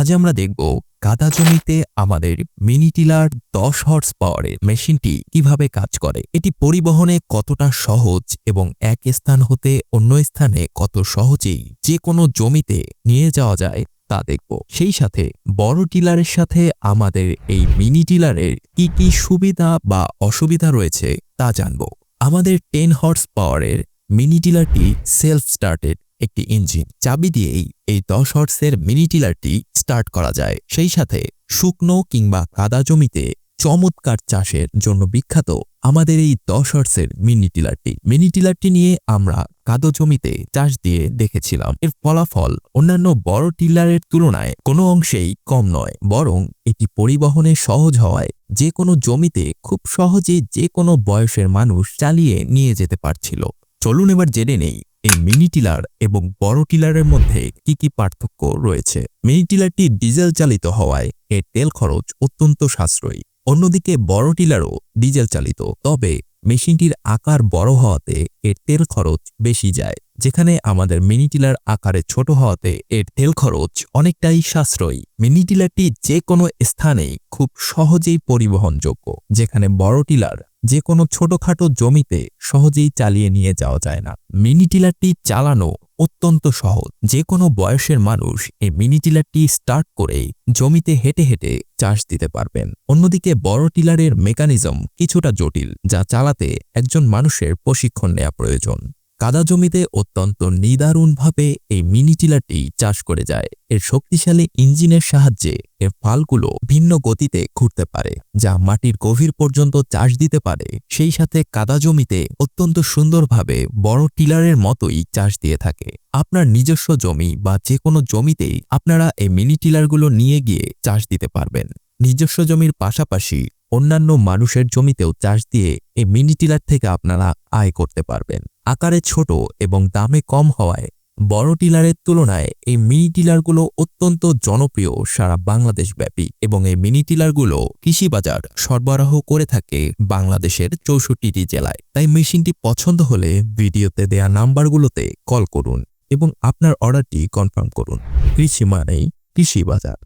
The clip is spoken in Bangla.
আজ আমরা দেখব কাদা জমিতে আমাদের মিনি টিলার দশ হর্স পাওয়ারের মেশিনটি কীভাবে কাজ করে। এটি পরিবহনে কতটা সহজ এবং এক স্থান হতে অন্য স্থানে কত সহজেই যে কোনো জমিতে নিয়ে যাওয়া যায় তা দেখব। সেই সাথে বড় টিলারের সাথে আমাদের এই মিনি টিলারের কি কি সুবিধা বা অসুবিধা রয়েছে তা জানব। আমাদের টেন হর্স পাওয়ারের মিনি টিলারটি সেলফ স্টার্টেড একটি ইঞ্জিন। চাবি দিয়েই এই দশ হর্সের মিনি টিলারটি স্টার্ট করা যায়। সেই সাথে শুকনো কিংবা কাদা জমিতে চমৎকার চাষের জন্য বিখ্যাত আমাদের এই দশ হর্সের মিনি টিলারটি। মিনি টিলারটি নিয়ে আমরা কাদো জমিতে চাষ দিয়ে দেখেছিলাম। এর ফলাফল অন্যান্য বড় টিলারের তুলনায় কোনো অংশেই কম নয়, বরং এটি পরিবহনে সহজ হওয়ায় যে কোনো জমিতে খুব সহজে যে কোনো বয়সের মানুষ চালিয়ে নিয়ে যেতে পারছিল। চলুন এবার জেনে নেই এই মিনি টিলার এবং বড় টিলারের মধ্যে কি কি পার্থক্য রয়েছে? মিনি টিলারটি ডিজেল চালিত হওয়ায় এর তেল খরচ অত্যন্ত সাশ্রয়ী। অন্যদিকে বড় টিলারও ডিজেল চালিত। তবে মেশিনটির আকার বড় হওয়াতে এর তেল খরচ বেশি যায়, যেখানে আমাদের মিনি টিলার আকারে ছোট হওয়াতে এর তেল খরচ অনেকটাই সাশ্রয়ী। মিনি টিলারটি যে কোনো স্থানেই খুব সহজেই পরিবহনযোগ্য, যেখানে বড় টিলার যে কোনো ছোটখাটো জমিতে সহজেই চালিয়ে নিয়ে যাওয়া যায় না। মিনি টিলারটি চালানো অত্যন্ত সহজ যে কোনো বয়সের মানুষ এই মিনি টিলারটি স্টার্ট করেই জমিতে হেঁটে হেঁটে চাষ দিতে পারবেন। অন্যদিকে বড় টিলারের মেকানিজম কিছুটা জটিল, যা চালাতে একজন মানুষের প্রশিক্ষণ নেওয়া প্রয়োজন। কাদা জমিতে অত্যন্ত নিদারুণভাবে এই মিনি টিলারটি চাষ করে যায়। এর শক্তিশালী ইঞ্জিনের সাহায্যে এর ফালগুলো ভিন্ন গতিতে ঘুরতে পারে, যা মাটির গভীর পর্যন্ত চাষ দিতে পারে। সেই সাথে কাদা জমিতে অত্যন্ত সুন্দরভাবে বড় টিলারের মতোই চাষ দিয়ে থাকে। আপনার নিজস্ব জমি বা যে কোনো জমিতেই আপনারা এই মিনি টিলারগুলো নিয়ে গিয়ে চাষ দিতে পারবেন। নিজস্ব জমির পাশাপাশি অন্যান্য মানুষের জমিতেও চাষ দিয়ে এই মিনি টিলার থেকে আপনারা আয় করতে পারবেন। আকারে ছোট এবং দামে কম হওয়ায় বড় টিলারের তুলনায় এই মিনি টিলারগুলো অত্যন্ত জনপ্রিয় সারা বাংলাদেশ ব্যাপী এবং এই মিনি টিলারগুলো কৃষি বাজার সরবরাহ করে থাকে বাংলাদেশের চৌষট্টিটি জেলায়। তাই মেশিনটি পছন্দ হলে ভিডিওতে দেয়া নাম্বারগুলোতে কল করুন এবং আপনার অর্ডারটি কনফার্ম করুন। কৃষি মানেই কৃষি বাজার